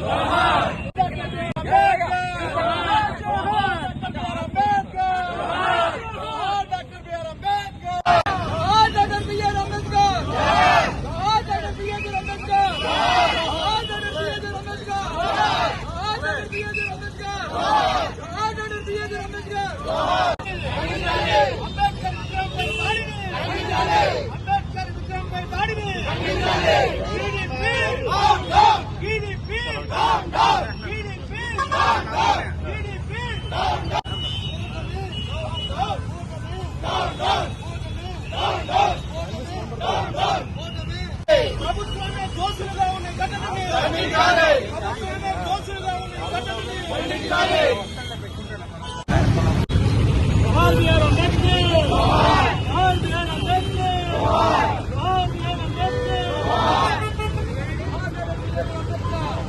Loha!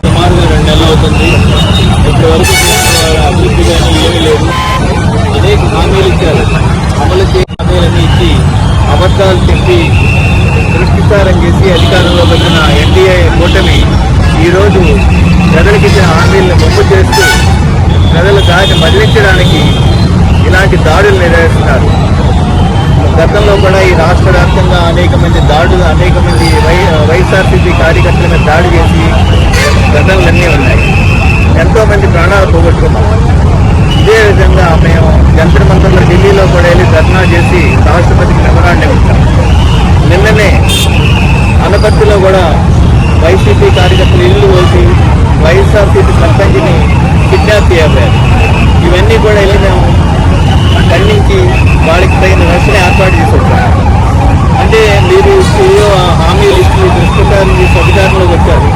సుమారుగా రెండు అవుతుంది ఇప్పటివరకు అభివృద్ధి లేదు అనేక హామీలు అమలు చేసే హామీలన్నీ ఇచ్చి అబద్ధాలు చెప్పి దృష్టిసారం చేసి అధికారంలో పెట్టిన ఎన్డీఏ కూటమి ఈరోజు ప్రజలకు ఇచ్చిన హామీలను మొమ్ము చేస్తూ ప్రజల దాటి మదిలించడానికి ఇలాంటి దాడులు నిర్వహిస్తున్నారు. గతంలో కూడా ఈ రాష్ట్ర వ్యాప్తంగా అనేక మంది దాడులు అనేక మంది వై వైఎస్ఆర్సీపీ కార్యకర్తల మీద దాడి చేసి ఘటనలన్నీ ఉన్నాయి. ఎంతోమంది ప్రాణాలు పోగొట్టుకున్నాం. ఇదే విధంగా మేము జంతర్ మంత్రుల ఢిల్లీలో కూడా వెళ్ళి ధర్నా చేసి రాష్ట్రపతికి మెమరాండం ఇచ్చాం. నిన్ననే అనపర్తిలో కూడా వైసీపీ కార్యకర్తలు ఇల్లు కోసి వైఎస్ఆర్సీపీ సర్పంచ్ని కిడ్నాప్ చేయబోయారు ఇవన్నీ కూడా వెళ్ళి మేము ఖండించి వాళ్ళకి తగిన రక్షణ ఏర్పాటు చేసి వచ్చారు అంటే మీరు ఏదో హామీలు ఇచ్చి దృష్టిసారం చేసి అధికారంలోకి వచ్చారు.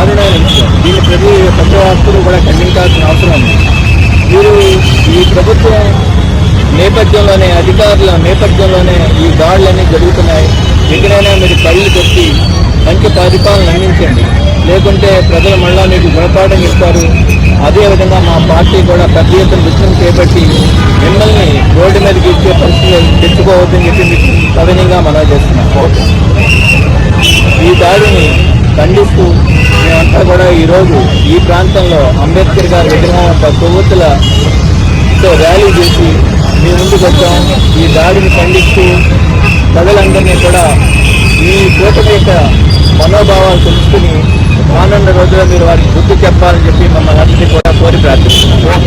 దారుణమైన విషయం దీన్ని ప్రతి ప్రతి ఒక్కరూ కూడా ఖండించాల్సిన అవసరం ఉంది. మీరు ఈ ప్రభుత్వం నేపథ్యంలోనే అధికారుల నేపథ్యంలోనే ఈ దాడులన్నీ జరుగుతున్నాయి. ఎక్కడైనా మీరు కళ్ళు పెట్టి మంచి పరిపాలన అందించండి. లేకుంటే ప్రజలు మళ్ళా మీకు గుణపాఠం ఇస్తారు. అదేవిధంగా మా పార్టీ కూడా పెద్ద ఎత్తున విషయం చేపట్టి మిమ్మల్ని రోడ్డు మీద ఇచ్చే పరిస్థితులు తెచ్చుకోవద్దని చెప్పి మీకు సవినీయంగా మనం చేస్తున్నాం. ఈ దాడిని ఖండిస్తూ మేమంతా కూడా ఈరోజు ఈ ప్రాంతంలో అంబేద్కర్ గారి విగ్రహం కొవ్వొత్తులతో ర్యాలీ చేసి మీ ముందుకు వచ్చాం. ఈ దాడిని ఖండిస్తూ ప్రజలందరినీ కూడా ఈ కూటమి యొక్క మనోభావాలు తెలుసుకుని రానున్న రోజుల్లో మీరు వారికి గుర్తు చెప్పాలని చెప్పి మమ్మల్ని అందరినీ కూడా కోరి ప్రార్థిస్తున్నాం.